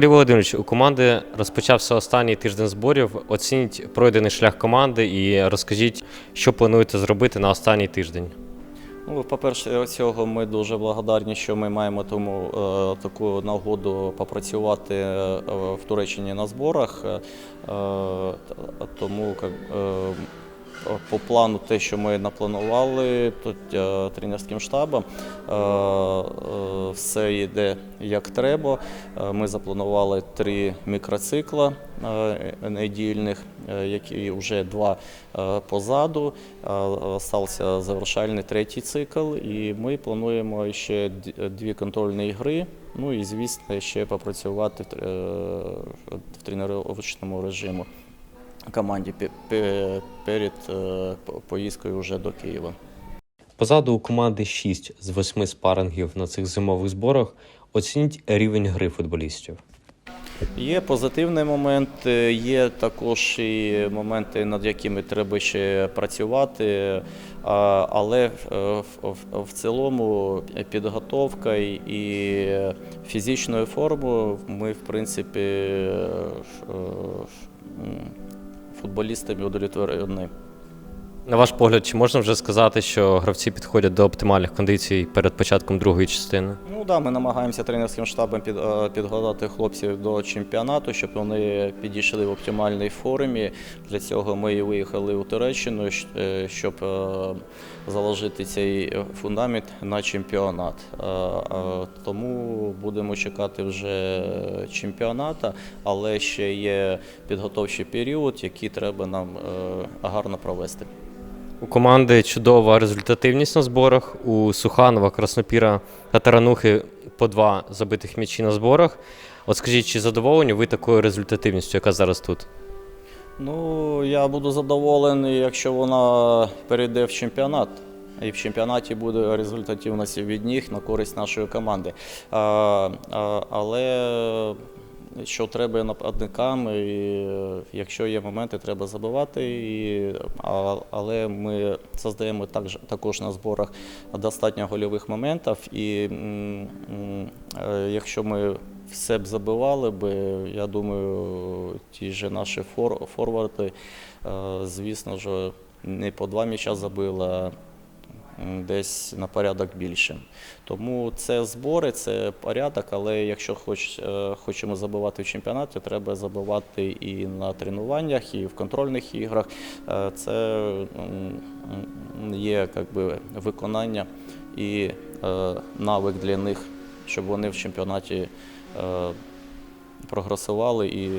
Григорій Володимирович, у команди розпочався останній тиждень зборів. Оцініть пройдений шлях команди і розкажіть, що плануєте зробити на останній тиждень. Ну, по-перше, цього ми дуже благодарні, що ми маємо тому е, таку нагоду попрацювати е, в Туреччині на зборах. Е, тому по плану, те, що ми напланували тут е, тренерським штабом, е, е, все йде як треба. Е, Ми запланували три мікроцикла е, недільних, е, які вже два е, позаду. Е, Стався завершальний третій цикл, і ми плануємо ще дві контрольні гри. Ну і звісно, ще попрацювати в тр- е, тренувальному режиму команді пе- пе- перед е, поїздкою вже до Києва. Позаду у команди 6 з 8 спарингів на цих зимових зборах. Оцініть рівень гри футболістів. Є позитивний момент, е, є також і моменти, над якими треба ще працювати, але е, в, в, цілому підготовка і- фізичною формою ми, в принципі, футболістами удовлетворені. На ваш погляд, чи можна вже сказати, що гравці підходять до оптимальних кондицій перед початком другої частини? Ну да, ми намагаємося тренерським штабом під, е, підготувати хлопців до чемпіонату, щоб вони підійшли в оптимальній формі. Для цього ми і виїхали у Туреччину, е, щоб е, заложити цей фундамент на чемпіонат. Тому будемо чекати вже чемпіоната, але ще є підготовчий період, який треба нам гарно провести. У команди чудова результативність на зборах. У Суханова, Краснопіра та Таранухи по два забитих м'ячі на зборах. От скажіть, чи задоволені ви такою результативністю, яка зараз тут? Ну, я буду задоволений, якщо вона перейде в чемпіонат. І в чемпіонаті буде результативність від них на користь нашої команди. А, а, але що треба нападникам, і е, якщо є моменти, треба забивати. І, але ми создаємо також, також на зборах достатньо гольових моментів. І е, якщо ми все б забивали би, я думаю, ті ж наші фор, форварди, е, звісно ж, не по два м'яча забили, а десь на порядок більше. Тому це збори, це порядок, але якщо хоч, е, хочемо забивати в чемпіонаті, треба забивати і на тренуваннях, і в контрольних іграх. Е, Це є як би, виконання і е, навик для них, щоб вони в чемпіонаті прогресували і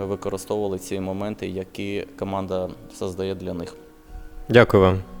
використовували ці моменти, які команда создає для них. Дякую вам.